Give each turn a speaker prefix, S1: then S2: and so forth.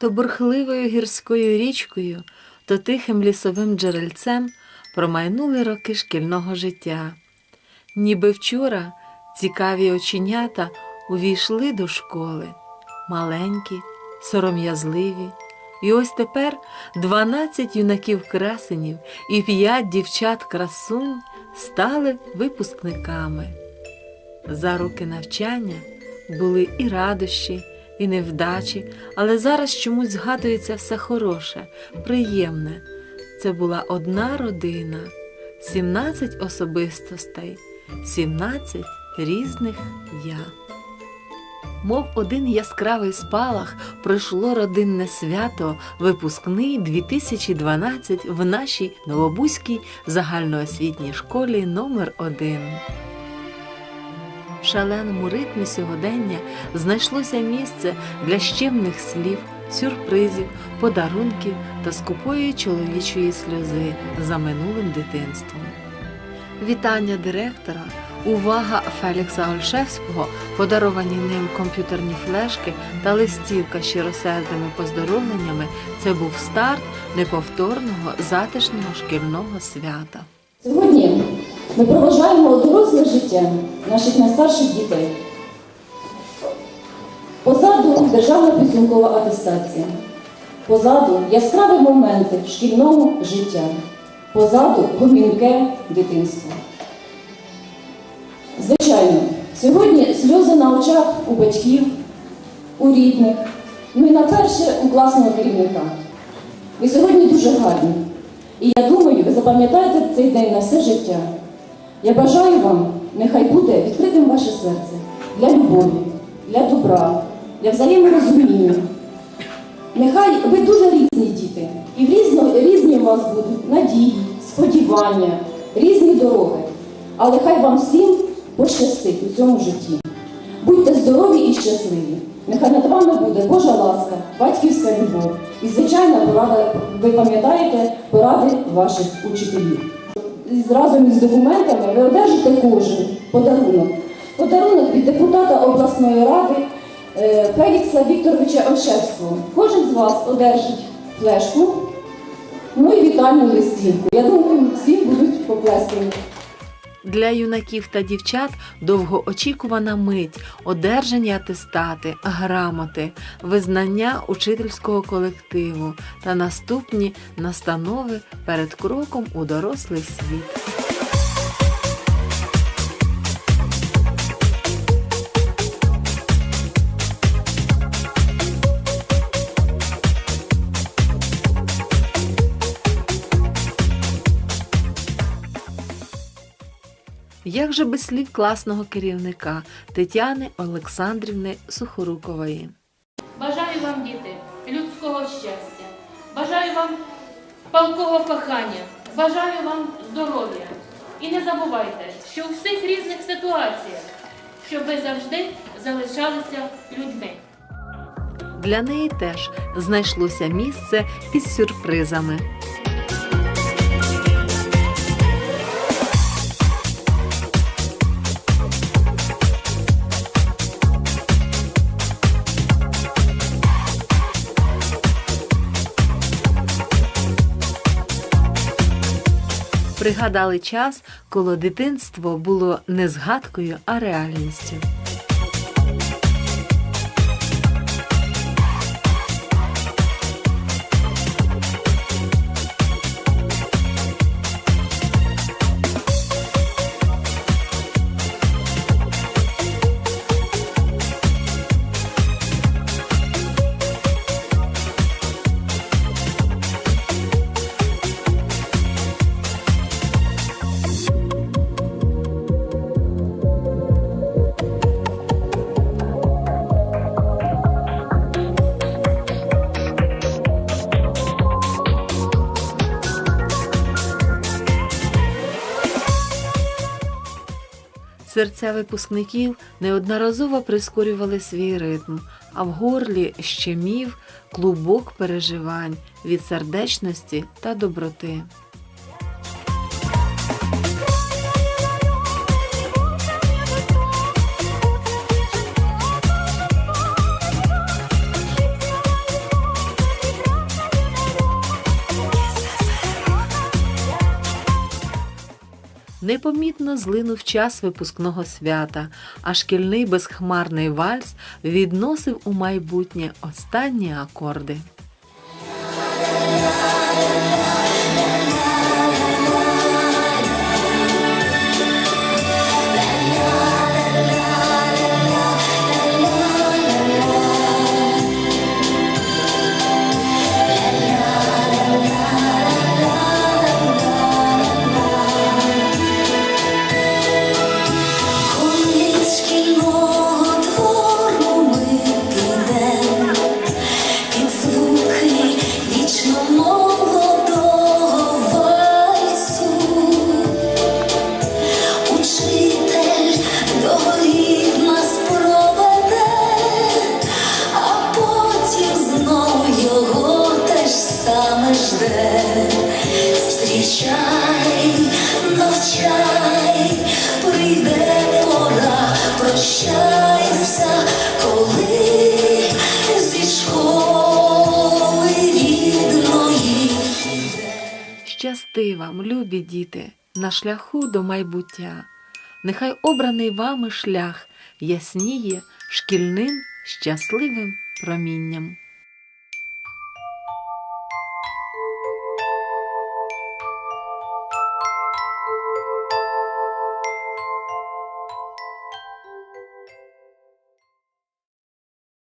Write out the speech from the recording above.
S1: То бурхливою гірською річкою, то тихим лісовим джерельцем промайнули роки шкільного життя. Ніби вчора цікаві оченята увійшли до школи, маленькі, сором'язливі. І ось тепер дванадцять юнаків-красенів і п'ять дівчат-красунь стали випускниками. За роки навчання були і радощі, і невдачі, але зараз чомусь згадується все хороше, приємне. Це була одна родина, 17 особистостей, 17 різних я. Мов один яскравий спалах пройшло родинне свято, випускний 2012 в нашій Новобузькій загальноосвітній школі номер 1 В шаленому ритмі сьогодення знайшлося місце для щемних слів, сюрпризів, подарунків та скупої чоловічої сльози за минулим дитинством. Вітання директора, увага Фелікса Ольшевського, подаровані ним комп'ютерні флешки та листівка з щиросердними поздоровленнями це був старт неповторного затишного шкільного свята.
S2: Сьогодні ми проважаємо доросле життя наших найстарших дітей. Позаду державна підсумкова атестація. Позаду яскраві моменти шкільного життя. Позаду гомінке дитинство. Звичайно, сьогодні сльози на очах у батьків, у рідних, ну і на перше у класного керівника. Ви сьогодні дуже гарні. І я думаю, ви запам'ятаєте цей день на все життя. Я бажаю вам, нехай буде відкритим ваше серце для любові, для добра, для взаєморозуміння. Нехай ви дуже різні діти, і різно, різні у вас будуть надії, сподівання, різні дороги. Але хай вам всім пощастить у цьому житті. Будьте здорові і щасливі. Нехай над вами буде Божа ласка, батьківська любов і звичайна порада, ви пам'ятаєте поради ваших учителів. Разом із документами ви одержите кожен подарунок. Подарунок від депутата обласної ради е, Фелікса Вікторовича Ольшевського. Кожен з вас одержить флешку, ну і вітальну листівку. Я думаю, всі будуть поплескані.
S1: Для юнаків та дівчат довгоочікувана мить, одержані атестати, грамоти, визнання учительського колективу та наступні настанови перед кроком у дорослий світ. Як же без слів класного керівника Тетяни Олександрівни Сухорукової?
S3: Бажаю вам, діти, людського щастя. Бажаю вам палкого кохання. Бажаю вам здоров'я. І не забувайте, що у всіх різних ситуаціях, щоб ви завжди залишалися людьми.
S1: Для неї теж знайшлося місце із сюрпризами. Пригадали час, коли дитинство було не згадкою, а реальністю. Серця випускників неодноразово прискорювали свій ритм, а в горлі щемів клубок переживань від сердечності та доброти.
S4: Непомітно злинув час випускного свята, а шкільний безхмарний вальс відносив у майбутнє останні акорди.
S1: Навчай, прийде пора, прощайся, коли зі школи рідної.
S4: Щасти вам, любі діти, на шляху до майбуття. Нехай обраний вами шлях ясніє шкільним щасливим промінням.